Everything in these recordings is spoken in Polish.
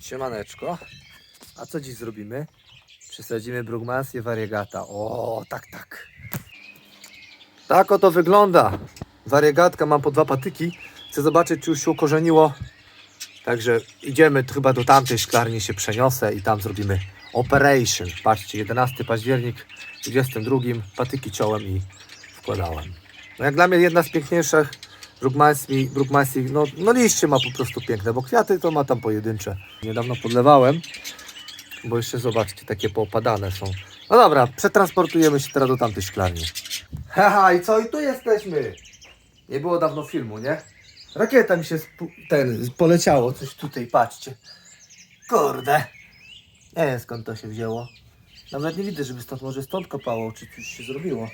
Siemaneczko. A co dziś zrobimy? Przesadzimy brugmansję variegata. O, tak, tak. Tak oto wygląda. Wariegatka mam po dwa patyki. Chcę zobaczyć, czy już się ukorzeniło. Także idziemy chyba do tamtej szklarni się przeniosę i tam zrobimy operation. Patrzcie, 11 październik, 22 patyki ciąłem i wkładałem. No jak dla mnie jedna z piękniejszych Brugmański no, no liście ma po prostu piękne, bo kwiaty to ma tam pojedyncze. Niedawno podlewałem, bo jeszcze zobaczcie, takie poopadane są. No dobra, przetransportujemy się teraz do tamtej szklarni. Haha, i co? I tu jesteśmy! Nie było dawno filmu, nie? Rakieta mi się ten, poleciało, coś tutaj, patrzcie. Kurde. Nie wiem skąd to się wzięło. Nawet nie widzę, żeby stąd może stąd kopało, czy coś się zrobiło.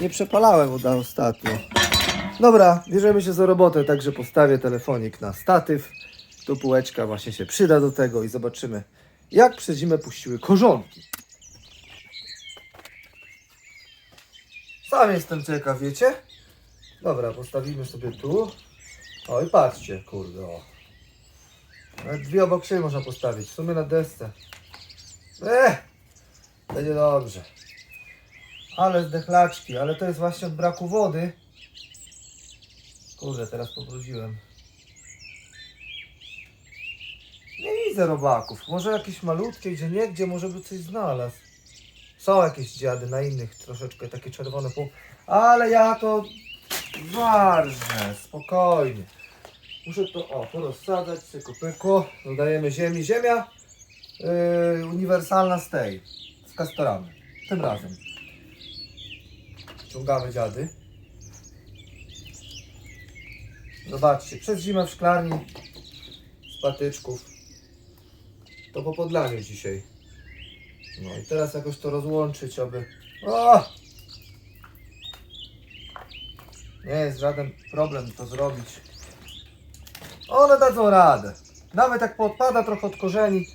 Nie przepalałem od ostatnio. Dobra, bierzemy się za robotę, także postawię telefonik na statyw. Tu półeczka właśnie się przyda do tego i zobaczymy, jak przez zimę puściły korzonki. Sam jestem ciekaw, wiecie? Dobra, postawimy sobie tu. O i patrzcie, kurde, o. Nawet dwie obok siebie można postawić, w sumie na desce. Ech, będzie dobrze. Ale zdechlaczki, ale to jest właśnie od braku wody. Kurde, teraz pobrudziłem. Nie widzę robaków. Może jakieś malutkie, gdzie nie, gdzie może by coś znalazł. Są jakieś dziady na innych troszeczkę takie czerwone pół. Ale ja to ważne, spokojnie. Muszę to o, porozsadzać, cyku pyku. Dodajemy ziemi. Ziemia yy, uniwersalna z tej, z kastorami. Tym razem. Ciągamy dziady. Zobaczcie, przez zimę w szklarni z patyczków. To po podlaniu dzisiaj. No i teraz jakoś to rozłączyć, aby... O! Nie jest żaden problem to zrobić. One dadzą radę. Nawet jak podpada trochę od korzeni,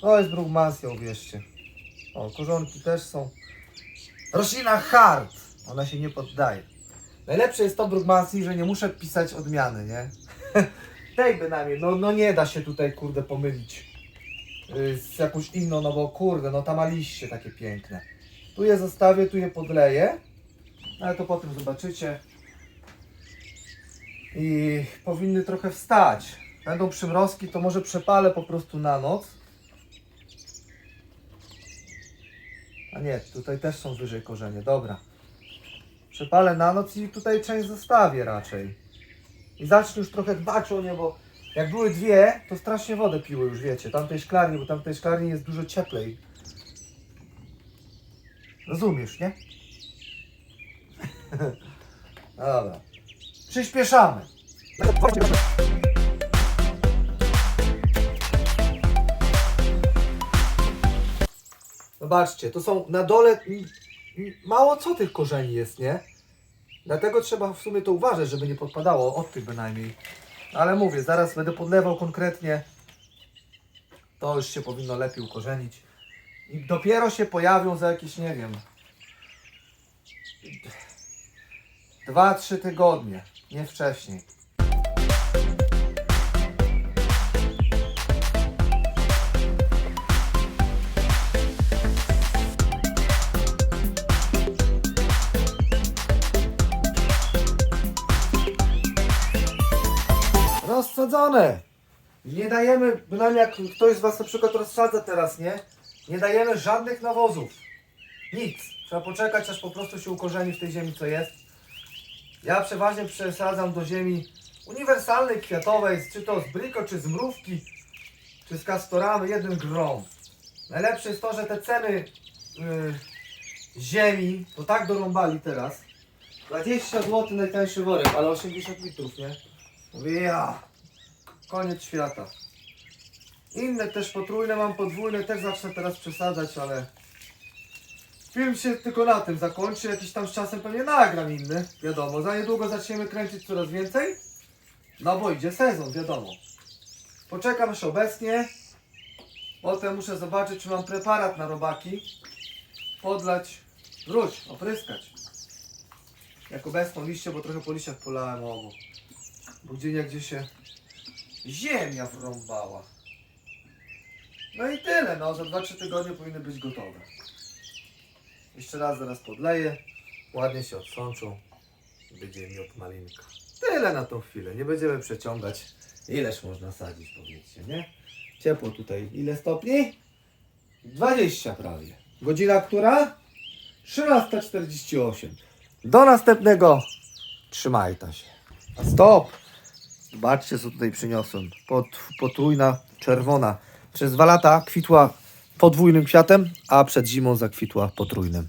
to jest brugmansja, uwierzcie. O, korzonki też są. Roślina hard. Ona się nie poddaje. Najlepsze jest to brugmansji, że nie muszę pisać odmiany, nie? Tej bynajmniej, no, no nie da się tutaj kurde pomylić y, z jakąś inną, no bo kurde, no tam ma liście takie piękne. Tu je zostawię, tu je podleję, ale to potem zobaczycie. I powinny trochę wstać. Będą przymrozki, to może przepalę po prostu na noc. A nie, tutaj też są wyżej korzenie, dobra. Przepalę na noc i tutaj część zostawię raczej. I zacznę już trochę dbać o nie, bo jak były dwie, to strasznie wodę piły już, wiecie. Tamtej szklarni, bo tamtej szklarni jest dużo cieplej. Rozumiesz, nie? Dobra. Przyspieszamy. Zobaczcie, to są na dole mało co tych korzeni jest, nie? Dlatego trzeba w sumie to uważać, żeby nie podpadało, od tych bynajmniej. Ale mówię, zaraz będę podlewał konkretnie. To już się powinno lepiej ukorzenić. I dopiero się pojawią za jakieś, nie wiem, dwa, trzy tygodnie, nie wcześniej. Nie dajemy, bynajmniej jak ktoś z Was na przykład rozsadza teraz, nie? Nie dajemy żadnych nawozów. Nic. Trzeba poczekać, aż po prostu się ukorzeni w tej ziemi, co jest. Ja przeważnie przesadzam do ziemi uniwersalnej, kwiatowej, czy to z bryko, czy z mrówki, czy z kastoramy, jeden grom. Najlepsze jest to, że te ceny y, ziemi to tak dorąbali teraz. 20 zł najtańszy worek, ale 80 litrów, nie? Mówię ja. Koniec świata. Inne też potrójne mam, podwójne też zacznę teraz przesadzać, ale film się tylko na tym zakończy. Jakiś tam z czasem pewnie nagram inny, wiadomo. Za niedługo zaczniemy kręcić coraz więcej. No bo idzie sezon, wiadomo. Poczekam aż obecnie. Potem muszę zobaczyć, czy mam preparat na robaki. Podlać, wróć, opryskać. Jak obecną liście, bo trochę po liściach polałem obu. Bo gdzie nie gdzie się ziemia wrąbała. No i tyle, no, za 2-3 tygodnie powinny być gotowe. Jeszcze raz zaraz podleję, ładnie się odsączą, będzie miód malinka. Tyle na tą chwilę, nie będziemy przeciągać. Ileż można sadzić, powiedzcie, nie? Ciepło tutaj, ile stopni? 20 prawie. Godzina która? 13.48. Do następnego. Trzymaj ta się. Stop! Zobaczcie, co tutaj przyniosłem. Pot, potrójna, czerwona. Przez dwa lata kwitła podwójnym kwiatem, a przed zimą zakwitła potrójnym.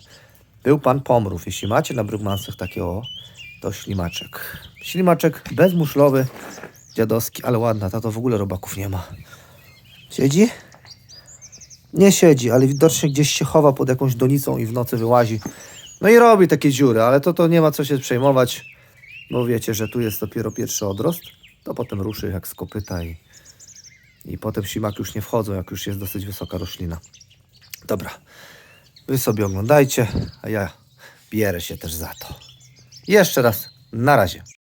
Był pan pomrów. Jeśli macie na brugmansach takie o, to ślimaczek. Ślimaczek bezmuszlowy, dziadowski, ale ładna. Tato w ogóle robaków nie ma. Siedzi? Nie siedzi, ale widocznie gdzieś się chowa pod jakąś donicą i w nocy wyłazi. No i robi takie dziury, ale to, to nie ma co się przejmować, bo wiecie, że tu jest dopiero pierwszy odrost, to potem ruszy jak z kopyta i, i potem ślimaki już nie wchodzą, jak już jest dosyć wysoka roślina. Dobra, wy sobie oglądajcie, a ja bierę się też za to. Jeszcze raz, na razie.